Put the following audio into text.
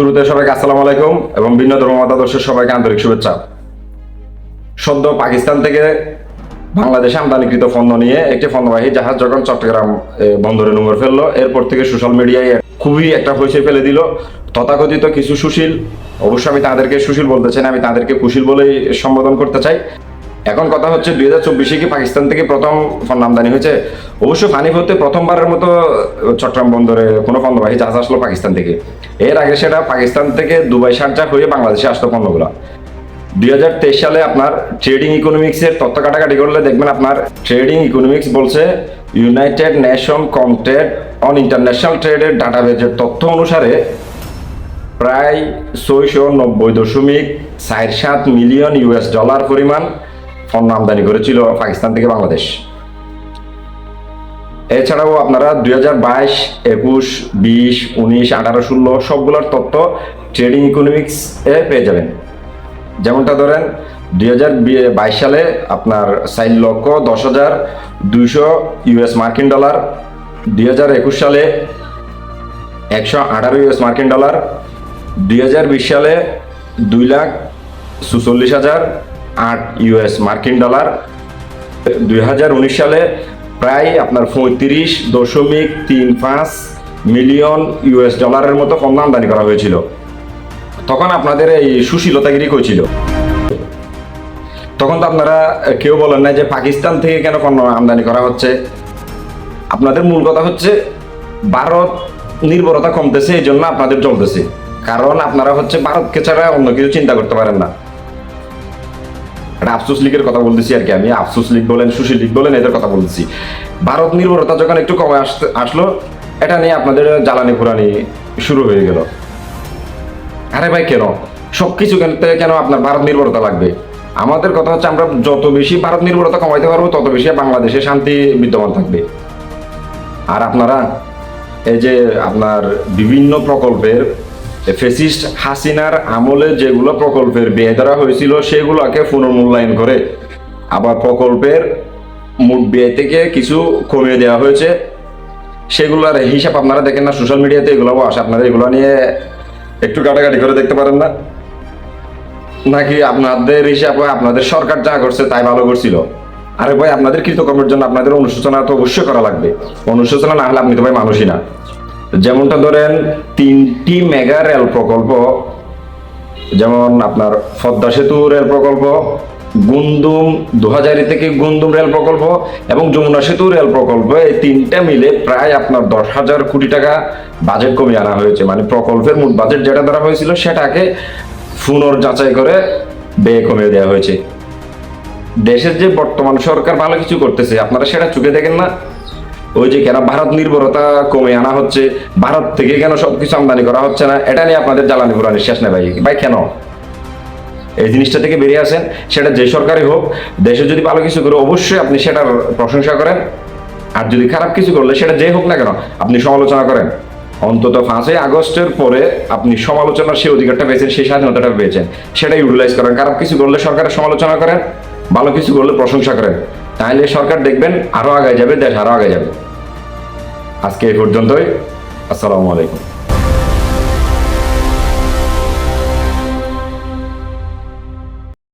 শুরুতে সবাইকে আসসালামু আলাইকুম এবং ভিন্ন ধর্ম মতাদর্শের সবাইকে আন্তরিক শুভেচ্ছা। সদ্য পাকিস্তান থেকে বাংলাদেশে আমদানিকৃত পণ্য নিয়ে একটি পণ্যবাহী জাহাজ যখন চট্টগ্রাম বন্দরে নোংর ফেলল, এরপর থেকে সোশ্যাল মিডিয়ায় খুবই একটা হইচই ফেলে দিল। তথাকথিত কিছু সুশীল, অবশ্য আমি তাদেরকে সুশীল বলতে চাই না, আমি তাদেরকে কুশীল বলেই সম্বোধন করতে চাই। এখন কথা হচ্ছে দুই হাজার চব্বিশে কি পাকিস্তান থেকে প্রথম পণ্য আমদানি হয়েছে? অবশ্য ফানিফ হতে প্রথমবারের মতো চট্টগ্রাম বন্দরে কোনো পণ্যবাহী জাহাজ আসলো পাকিস্তান থেকে। এর আগে সেটা পাকিস্তান থেকে দুবাই সারজা হয়ে বাংলাদেশে আসতো পণ্যগুলো। দুই হাজার তেইশ সালে আপনার ট্রেডিং ইকোনমিক্সের তথ্য কাটাকাটি করলে দেখবেন আপনার ট্রেডিং ইকোনমিক্স বলছে, united nation Comtrade on international ট্রেডের ডাটাবেজের তথ্য অনুসারে প্রায় ছয়শো নব্বই দশমিক চার সাত মিলিয়ন ইউএস ডলার পরিমাণ পণ্য আমদানি করেছিল পাকিস্তান থেকে বাংলাদেশ। এছাড়াও আপনারা দুই হাজার বাইশ, একুশ, বিশ, উনিশ, আঠারো, ষোলো সবগুলোর তথ্য ট্রেডিং ইকোনমিক্স এ পেয়ে যাবেন। যেমনটা ধরেন, দুই হাজার বাইশ সালে আপনার চার লক্ষ দশ হাজার দুইশো ইউএস মার্কিন ডলার, দুই হাজার একুশ সালে একশো আঠারো ইউএস মার্কিন ডলার, দুই হাজার বিশ সালে দুই লাখ সুচল্লিশ হাজার আট ইউএস মার্কিন ডলার। দুই হাজার উনিশ সালে প্রায় আপনার পঁয়ত্রিশ দশমিক তিন পাঁচ মিলিয়ন ইউএস ডলারের মতো পণ্য আমদানি করা হয়েছিল। তখন আপনাদের এই সুশীলতাগিরি কইছিল তখন তো আপনারা কেউ বলেন না যে পাকিস্তান থেকে কেন পণ্য আমদানি করা হচ্ছে। আপনাদের মূল কথা হচ্ছে ভারত নির্ভরতা কমতেছে, এই জন্য আপনাদের চলতেছে কারণ আপনারা হচ্ছে ভারতকে ছাড়া অন্য কিছু চিন্তা করতে পারেন না। একটা আফসোস লীগের কথা বলতেছি আর কি আমি। আফসোস লীগ বলেন, সুশীল লীগ বলেন, এদের কথা বলতেছি। ভারত নির্ভরতা যখন একটু কমে আসতে আসলো, এটা নিয়ে আপনাদের জ্বালানি পুরানি শুরু হয়ে গেল। আরে ভাই, কেন? সব কিছু কেন আপনার ভারত নির্ভরতা লাগবে? আমাদের কথা হচ্ছে আমরা যত বেশি ভারত নির্ভরতা কমাইতে পারব, তত বেশি বাংলাদেশে শান্তি বিদ্যমান থাকবে। আর আপনারা, এই যে আপনার বিভিন্ন প্রকল্পের ফেসিস্ট হাসিনার আমলে যেগুলো প্রকল্পের ধরা হয়েছিল, সেগুলোকে পুনর্মূল্যায়ন করে। আবার প্রকল্পের মোট ব্যয় থেকে কিছু কমিয়ে দেওয়া হয়েছে। সেগুলোর হিসাব আপনারা দেখেন না সোশ্যাল মিডিয়াতে এগুলো আসে। আপনারা এগুলো নিয়ে একটু কাটাকাটি করে দেখতে পারেন না। নাকি আপনাদের হিসাবে আপনাদের সরকার যা করছে তাই ভালো করছিল? আরে ভাই, আপনাদের কৃতকর্মের জন্য আপনাদের অনুশোচনা তো অবশ্যই করা লাগবে। অনুশোচনা না হলে আপনি তো ভাই মানুষই না। যেমনটা ধরেন, তিনটি মেগা রেল প্রকল্প, যেমন আপনার পদ্মা সেতু রেল প্রকল্প, গুন্দুম দুহাজারি থেকে গুন্দুম রেল প্রকল্প এবং যমুনা সেতু রেল প্রকল্প, এই তিনটা মিলে প্রায় আপনার দশ হাজার কোটি টাকা বাজেট কমিয়ে আনা হয়েছে। মানে প্রকল্পের মোট বাজেট যেটা ধরা হয়েছিল, সেটাকে পুনর্যাচাই করে ব্যয় কমিয়ে দেওয়া হয়েছে। দেশের যে বর্তমান সরকার ভালো কিছু করতেছে, আপনারা সেটা চোখে দেখেন না। ওই যে কেন ভারত নির্ভরতা কমে আনা হচ্ছে, ভারত থেকে কেন সবকিছু আমদানি করা হচ্ছে না? এটা নিয়ে আপনাদের জ্বালানি পুরানি শেষ নেই ভাই। ভাই, কেন? এই জিনিসটা থেকে বেরিয়ে আসেন, সেটা যে সরকারই হোক, দেশে যদি ভালো কিছু করে, অবশ্যই আপনি সেটার প্রশংসা করেন। আর যদি খারাপ কিছু করলে, সেটা যে হোক না কেন, আপনি সমালোচনা করেন। অন্তত পাঁচই আগস্টের পরে আপনি সমালোচনার সেই অধিকারটা পেয়েছেন, সেই স্বাধীনতাটা পেয়েছেন। সেটা ইউটিলাইজ করেন। খারাপ কিছু করলে সরকারের সমালোচনা করেন, ভালো কিছু করলে প্রশংসা করেন। তাহলে সরকার দেখবেন আরও আগে যাবে, দেশ আরও আগে যাবে। আজকে এই পর্যন্তই। আসসালামু আলাইকুম।